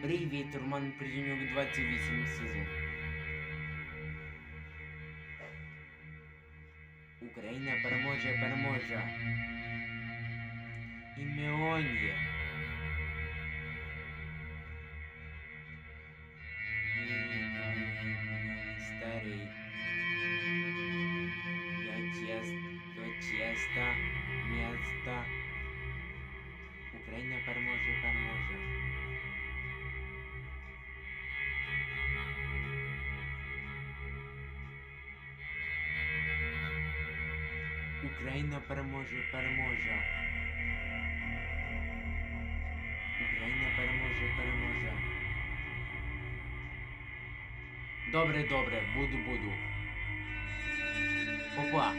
Привіт, Роман Приємюк, 28 сезон. Україна переможе, переможе. І Меонія. Старий. Я чест, я честа, міста. Україна переможе, переможе. Україна переможе, переможе. Україна переможе, переможе. Добре, добре, буду, буду. Опа.